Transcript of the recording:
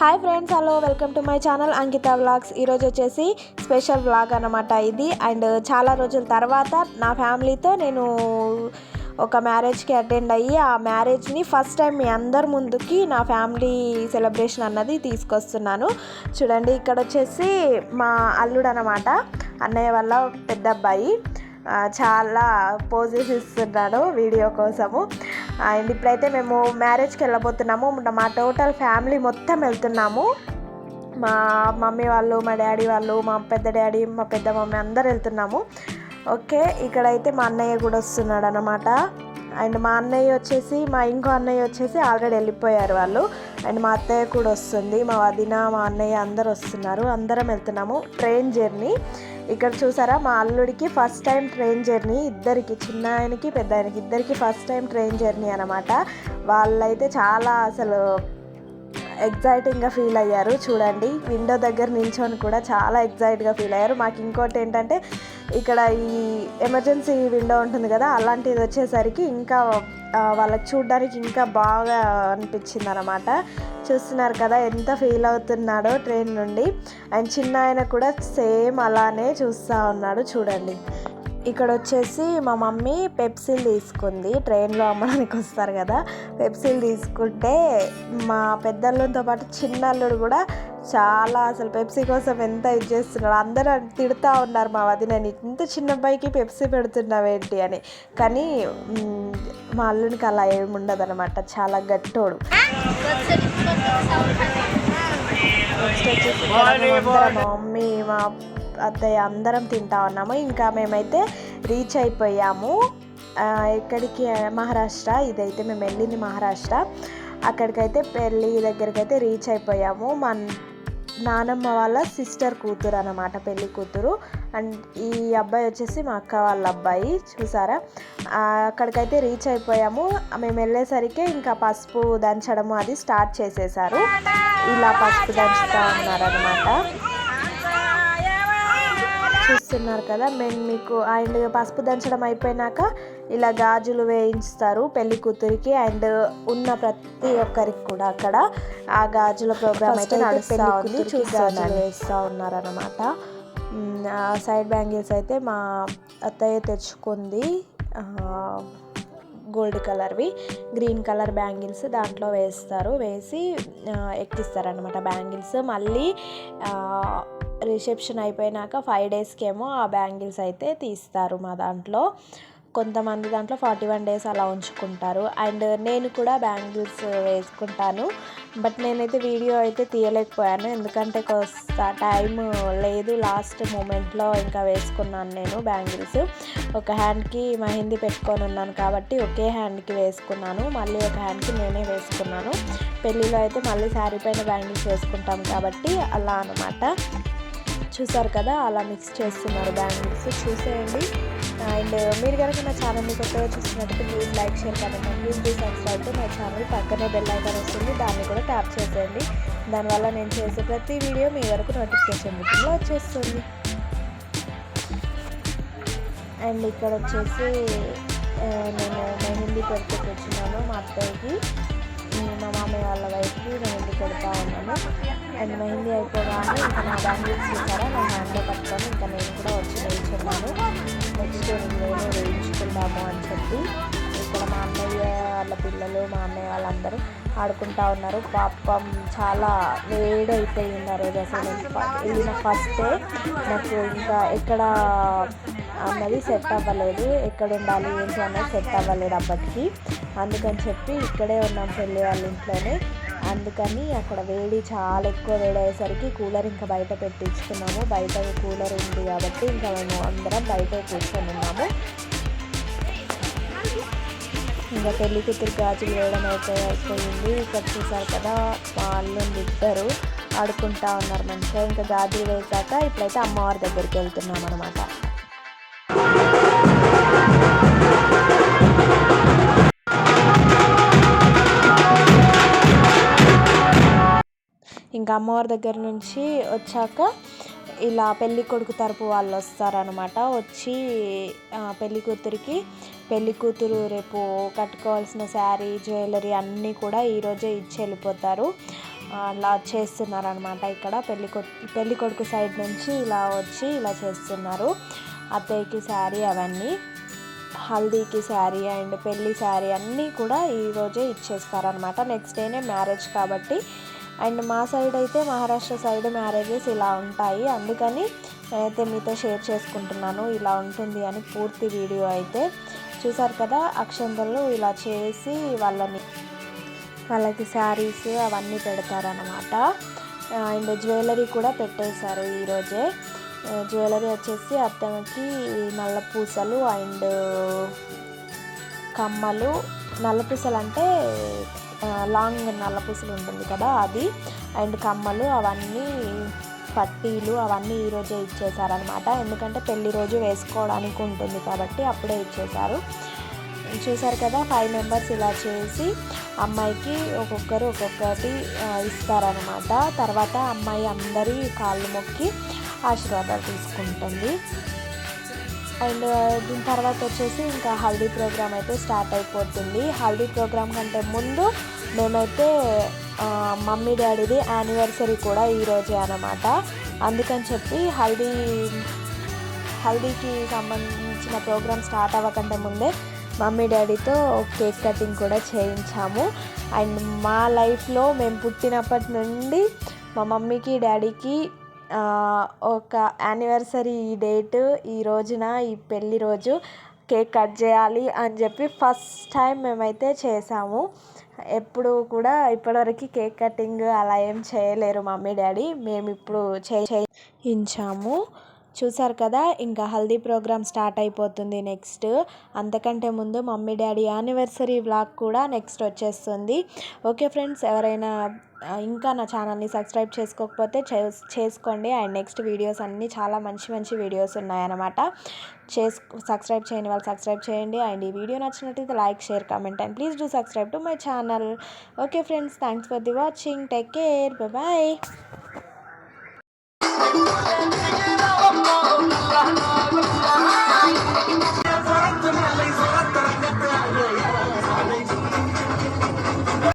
Hi friends hello welcome to my channel Ankita vlogs. ఈరోజు వచ్చేసి special vlog అనమాట ఇది. అండ్ చాలా రోజుల తర్వాత నా ఫ్యామిలీతో నేను ఒక మ్యారేజ్కి అటెండ్ అయ్యి ఆ మ్యారేజ్ని ఫస్ట్ టైం మీ అందరి ముందుకి నా ఫ్యామిలీ సెలబ్రేషన్ అన్నది తీసుకొస్తున్నాను. చూడండి ఇక్కడ వచ్చేసి మా అల్లుడు అనమాట అన్నయ్య వల్ల పెద్ద అబ్బాయి. చాలా పోజెస్ ఇస్తున్నాడు వీడియో కోసము. అండ్ ఇప్పుడైతే మేము మ్యారేజ్కి వెళ్ళబోతున్నాము. మా టోటల్ ఫ్యామిలీ మొత్తం వెళ్తున్నాము. మా మమ్మీ వాళ్ళు మా డాడీ వాళ్ళు మా పెద్ద డాడీ మా పెద్ద మమ్మీ అందరు వెళ్తున్నాము. ఓకే ఇక్కడైతే మా అన్నయ్య కూడా వస్తున్నాడు అనమాట అండ్ మా అన్నయ్య వచ్చేసి మా ఇంకో అన్నయ్య వచ్చేసి ఆల్రెడీ వెళ్ళిపోయారు వాళ్ళు. అండ్ మా అత్తయ్య కూడా వస్తుంది. మా వదిన మా అన్నయ్య అందరు వస్తున్నారు. అందరం వెళ్తున్నాము. Train journey. ఇక్కడ చూసారా మా అల్లుడికి ఫస్ట్ టైం ట్రైన్ జర్నీ. ఇద్దరికి చిన్న ఆయనకి పెద్ద ఆయనకి. ఇద్దరికి ఫస్ట్ టైం ట్రైన్ జర్నీ అనమాట వాళ్ళైతే చాలా అసలు ఎగ్జైటింగ్గా ఫీల్ అయ్యారు. చూడండి విండో దగ్గర నిల్చొని కూడా చాలా ఎగ్జైట్గా ఫీల్ అయ్యారు. మాకు ఇంకోటి ఏంటంటే ఇక్కడ ఈ ఎమర్జెన్సీ విండో ఉంటుంది కదా అలాంటిది వచ్చేసరికి ఇంకా వాళ్ళకి చూడడానికి ఇంకా బాగా అనిపించింది అనమాట చూస్తున్నారు కదా ఎంత ఫీల్ అవుతున్నాడో ట్రైన్ నుండి. అండ్ చిన్న ఆయన కూడా సేమ్ అలానే చూస్తూ ఉన్నాడు చూడండి. ఇక్కడ వచ్చేసి మా మమ్మీ పెప్సిల్ తీసుకుంది. ట్రైన్లో అమ్మడానికి వస్తారు కదా. పెప్సిల్ తీసుకుంటే మా పెద్దల్లుతో పాటు చిన్న అల్లుడు కూడా చాలా అసలు పెప్సీ కోసం ఎంత ఇది చేస్తున్నాడు అందరూ తిడుతూ ఉన్నారు మా వదినని ఇంత చిన్న అబ్బాయికి పెప్సీ పెడుతున్నావేంటి? అని. కానీ మ్, అల్లునికి అలా ఏమి ఉండదు అనమాట చాలా గట్టోడు. నెక్స్ట్ వచ్చేసి మా మమ్మీ మా అత్తయ్య అందరం తింటా ఉన్నాము. ఇంకా మేమైతే రీచ్ అయిపోయాము. ఎక్కడికి? మహారాష్ట్ర. ఇదైతే మేము వెళ్ళింది మహారాష్ట్ర. అక్కడికైతే పెళ్ళి దగ్గరికైతే రీచ్ అయిపోయాము. మా నానమ్మ వాళ్ళ సిస్టర్ కూతురు అనమాట పెళ్ళి కూతురు. అండ్ ఈ అబ్బాయి వచ్చేసి మా అక్క వాళ్ళ అబ్బాయి. చూసారా? అక్కడికైతే రీచ్ అయిపోయాము. మేము వెళ్ళేసరికి ఇంకా పసుపు దంచడము అది స్టార్ట్ చేసేసారు. ఇలా పసుపు దంచుతా ఉన్నారనమాట చూస్తున్నారు కదా మేము మీకు అండ్ పసుపు దంచడం అయిపోయినాక ఇలా గాజులు వేయించుతారు పెళ్ళి కూతురికి అండ్ ఉన్న ప్రతి ఒక్కరికి కూడా అక్కడ. ఆ గాజుల ప్రోగ్రామ్ అయితే నడుస్తూ ఉంది. చూసాను వేస్తూ ఉన్నారనమాట సైడ్ బ్యాంగిల్స్ అయితే మా అత్తయ్య తెచ్చుకుంది. గోల్డ్ కలర్వి. గ్రీన్ కలర్ బ్యాంగిల్స్ దాంట్లో వేస్తారు. వేసి ఎక్కిస్తారనమాట బ్యాంగిల్స్. మళ్ళీ రిసెప్షన్ అయిపోయినాక ఫైవ్ డేస్కి ఏమో ఆ బ్యాంగిల్స్ అయితే తీస్తారు మా దాంట్లో. కొంతమంది దాంట్లో ఫార్టీ వన్ డేస్ అలా ఉంచుకుంటారు. అండ్ నేను కూడా బ్యాంగిల్స్ వేసుకుంటాను. బట్ నేనైతే వీడియో అయితే తీయలేకపోయాను. ఎందుకంటే కొంత టైం లేదు. లాస్ట్ మూమెంట్లో ఇంకా వేసుకున్నాను నేను బ్యాంగిల్స్. ఒక హ్యాండ్కి మెహందీ పెట్టుకొని ఉన్నాను కాబట్టి ఒకే హ్యాండ్కి వేసుకున్నాను. మళ్ళీ ఒక హ్యాండ్కి నేనే వేసుకున్నాను. పెళ్ళిలో అయితే మళ్ళీ శారీ పైన బ్యాంగిల్స్ వేసుకుంటాం కాబట్టి అలా అనమాట చూసారు కదా అలా మిక్స్ చేస్తున్నారు బ్యాంగిల్స్ చూసేయండి. అండ్ మీరు కనుక నా ఛానల్ని కొత్తగా చూసినట్టు please like share comment please do subscribe to channel పక్కనే బెల్ ఐకాన్ వస్తుంది దాన్ని కూడా ట్యాప్ చేసేయండి. దానివల్ల నేను చేసే ప్రతి వీడియో మీ వరకు నోటిఫికేషన్ రూపంలో వచ్చేస్తుంది. అండ్ ఇక్కడ వచ్చేసి నేను మెహందీ పెడుతూ వచ్చినాను మా అత్తయ్యకి. మా మామయ్య వాళ్ళ వైఫ్కి మెహందీ పెడతా ఉన్నాను. అండ్ మెహందీ అయిపోగానే ఇంకా నా బ్యాంగిల్స్ చూసారా? నా హ్యాండ్లో పట్టుకొని ఇంకా నేను కూడా వచ్చి నేర్చుకున్నాను నెక్స్ట్ నేను వేయించుకుందాము అని చెప్పి ఇక్కడ మా అన్నయ్య వాళ్ళ పిల్లలు మా అన్నయ్య వాళ్ళందరూ ఆడుకుంటా ఉన్నారు. పాపం చాలా వేడి అయిపోయింది ఆ రోజు అసలు వెళ్ళిన ఫస్ట్ నాకు ఇంకా ఎక్కడ అన్నది సెట్ అవ్వలేదు. ఎక్కడ ఉండాలి ఏంటి అన్నది సెట్ అవ్వలేదు అప్పటికి. అందుకని చెప్పి ఇక్కడే ఉన్నాం పెళ్ళి వాళ్ళ ఇంట్లోనే. అందుకని అక్కడ వేడి చాలా ఎక్కువ వేడయ్యేసరికి కూలర్ ఇంకా బయట పెట్టించుకున్నాము. బయట కూలర్ ఉంది కాబట్టి ఇంకా మేము అందరం బయట కూర్చొని ఉన్నాము. ఇంకా పెళ్ళి కూతురు గాజులు వేయడం అయితే అయిపోయింది. ఇక్కడ చూసారు కదా వాళ్ళు ఇద్దరు ఆడుకుంటా ఉన్నారు మంచిగా. ఇంకా గాజులు వేసాక ఇప్పుడైతే అమ్మవారి దగ్గరికి వెళ్తున్నాం అనమాట ఇంకా అమ్మవారి దగ్గర నుంచి వచ్చాక ఇలా పెళ్ళి కొడుకు తరపు వాళ్ళు వస్తారనమాట వచ్చి పెళ్ళి కూతురికి పెళ్ళి కూతురు రేపు కట్టుకోవాల్సిన శారీ జ్యువెలరీ అన్నీ కూడా ఈరోజే ఇచ్చి వెళ్ళిపోతారు. అలా చేస్తున్నారనమాట ఇక్కడ. పెళ్ళి పెళ్ళి కొడుకు సైడ్ నుంచి ఇలా వచ్చి ఇలా చేస్తున్నారు. అత్తయ్యకి శారీ అవన్నీ హల్దీకి శారీ అండ్ పెళ్ళి శారీ అన్నీ కూడా ఈరోజే ఇచ్చేస్తారనమాట నెక్స్ట్ డేనే మ్యారేజ్ కాబట్టి అండ్ మా సైడ్ అయితే మహారాష్ట్ర సైడ్ మ్యారేజెస్ ఇలా ఉంటాయి. అందుకని నేనైతే మీతో షేర్ చేసుకుంటున్నాను. ఇలా ఉంటుంది అని పూర్తి వీడియో అయితే. చూసారు కదా అక్షంతలు ఇలా చేసి వాళ్ళని వాళ్ళకి శారీస్ అవన్నీ పెడతారనమాట అండ్ జ్యువెలరీ కూడా పెట్టేశారు ఈరోజే జ్యువెలరీ వచ్చేసి అత్తమ్మకి నల్ల పూసలు అండ్ కమ్మలు. నల్ల పూసలు అంటే లాంగ్ నల్ల పూసలు ఉంటుంది కదా అది. అండ్ కమ్మలు అవన్నీ పట్టీలు అవన్నీ ఈరోజే ఇచ్చేసారనమాట ఎందుకంటే పెళ్ళి రోజు వేసుకోవడానికి ఉంటుంది కాబట్టి అప్పుడే ఇచ్చేసారు చూసారు కదా ఫైవ్ మెంబర్స్ ఇలా చేసి అమ్మాయికి ఒక్కొక్కరు ఒక్కొక్కటి ఇస్తారనమాట తర్వాత అమ్మాయి అందరి కాళ్ళు మొక్కి ఆశీర్వాదాలు తీసుకుంటుంది. అండ్ దీని తర్వాత వచ్చేసి ఇంకా హల్దీ ప్రోగ్రామ్ అయితే స్టార్ట్ అయిపోతుంది. హల్దీ ప్రోగ్రామ్ కంటే ముందు మేమైతే మమ్మీ డాడీది యానివర్సరీ కూడా ఈరోజే అనమాట అందుకని చెప్పి హల్దీ హల్దీకి సంబంధించిన ప్రోగ్రామ్ స్టార్ట్ అవ్వకంటే ముందే మమ్మీ డాడీతో కేక్ కటింగ్ కూడా చేయించాము. అండ్ మా లైఫ్లో మేము పుట్టినప్పటి నుండి మా మమ్మీకి డాడీకి ఒక యానివర్సరీ ఈ డేట్ ఈ రోజున ఈ పెళ్ళి రోజు కేక్ కట్ చేయాలి అని చెప్పి ఫస్ట్ టైం మేమైతే చేసాము. ఎప్పుడు కూడా ఇప్పటివరకు కేక్ కటింగ్ అలా ఏం చేయలేరు మమ్మీ డాడీ. మేము ఇప్పుడు చేయించాము. చూసారు కదా ఇంకా హల్దీ ప్రోగ్రామ్ స్టార్ట్ అయిపోతుంది నెక్స్ట్. అంతకంటే ముందు మమ్మీ డాడీ యానివర్సరీ వ్లాగ్ కూడా నెక్స్ట్ వచ్చేస్తుంది. ఓకే ఫ్రెండ్స్ ఎవరైనా ఇంకా నా ఛానల్ని సబ్స్క్రైబ్ చేసుకోకపోతే చేసుకోండి. అండ్ నెక్స్ట్ వీడియోస్ అన్నీ చాలా మంచి మంచి వీడియోస్ ఉన్నాయన్నమాట. చేసు సబ్స్క్రైబ్ చేయని వాళ్ళు సబ్స్క్రైబ్ చేయండి. అండ్ ఈ వీడియో నచ్చినట్లయితే like share comment and please do subscribe to my channel. Okay friends thanks for the watching. Take care. Bye.